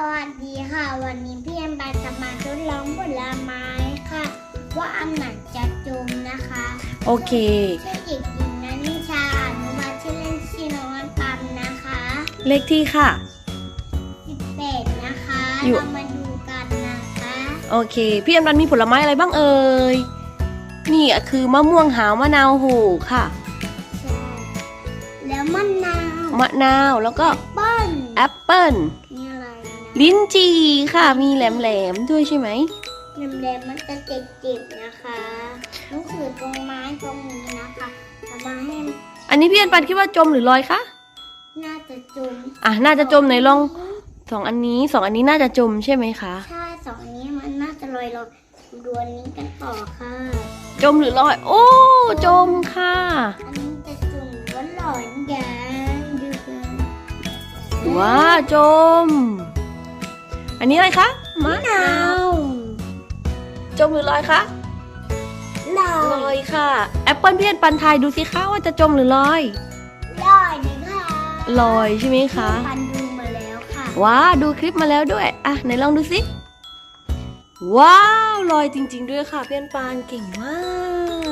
สวัสดีค่ะ วันนี้พี่แอมบาจะมาทดลองผลไม้ค่ะ ว่าอันไหนจะจมนะคะ โอเคชื่อเด็กหญิงนันนิชาอนุมาชื่อเล่นชื่อน้องอันปันนะคะ เลขที่ค่ะ18นะคะอยู่ เรามาดูกันนะคะ โอเค พี่อมรันมีผลไม้อะไรบ้างเอ่ยนี่อะคือมะม่วงหาวมะนาวโหค่ะใช่แล้วมะนาวมะนาวแล้วก็เปิ้ลแอปเปิ้ลนี่อะไรนะ ลิ้นจี่ค่ะมีแหลมๆด้วยใช่ไหมน้ำแดงมันจะเจ็บๆนะคะหนังสือตรงไม้ตรงนี้นะคะเอามาให้อันนี้พี่อันปันคิดว่าจมหรือลอยคะน่าจะจมอะน่าจะจมไหนลองสองอันนี้สองอันนี้น่าจะจมใช่ไหมคะใช่สองอันนี้มันน่าจะลอยลอยดวนนี้กันต่อค่ะ จมหรือลอย โอ้จมค่ะ อันนี้จะจุ่มว่าหลอนยางดูกันว้าจม อันนี้อะไรคะมะนาวจมหรือลอยคะลอลอยยค่ะแอปเปิลพี่อันปันทายดูสิคะว่าจะจมหรือลอยลอยเลยค่ะลอยใช่ไหมคะปันดูมาแล้วค่ะว้าดูคลิปมาแล้วด้วยอะไหนลองดูสิว้าวลอยจริง ๆ ด้วยค่ะพี่อันปานเก่งมา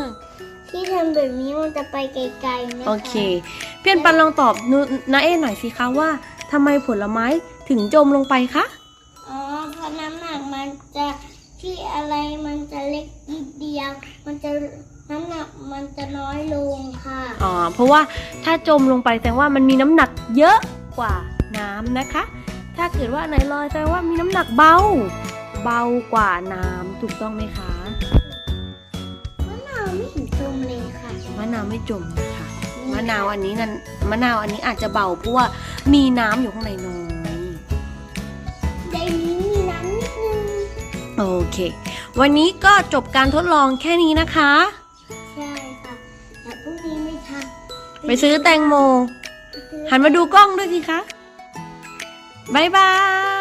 ก ที่ทำแบบนี้มันจะไปไกลๆนะคะโอเคพี่อันปันลองตอบนุนาเอหน่อยสิคะว่าทำไมผลไม้ถึงจมลงไปคะ จะที่อะไรมันจะเล็กนิดเดียว มันจะน้ำหนักมันจะน้อยลงค่ะ อ๋อ เพราะว่าถ้าจมลงไปแสดงว่ามันมีน้ำหนักเยอะกว่าน้ำนะคะ ถ้าเกิดว่าอันไหนลอยแสดงว่ามีน้ำหนักเบา เบากว่าน้ำถูกต้องไหมคะมะนาวไม่เห็นจมเลยค่ะมะนาวไม่จมนะคะมะนาวอันนี้นั่นมะนาวอันนี้อาจจะเบาเพราะว่ามีน้ำอยู่ข้างในน้อย โอเค วันนี้ก็จบการทดลองแค่นี้นะคะ ใช่ค่ะแต่พรุ่งนี้ไม่ทันไปซื้อแตงโม หันมาดูกล้องด้วยสิคะ บ๊ายบาย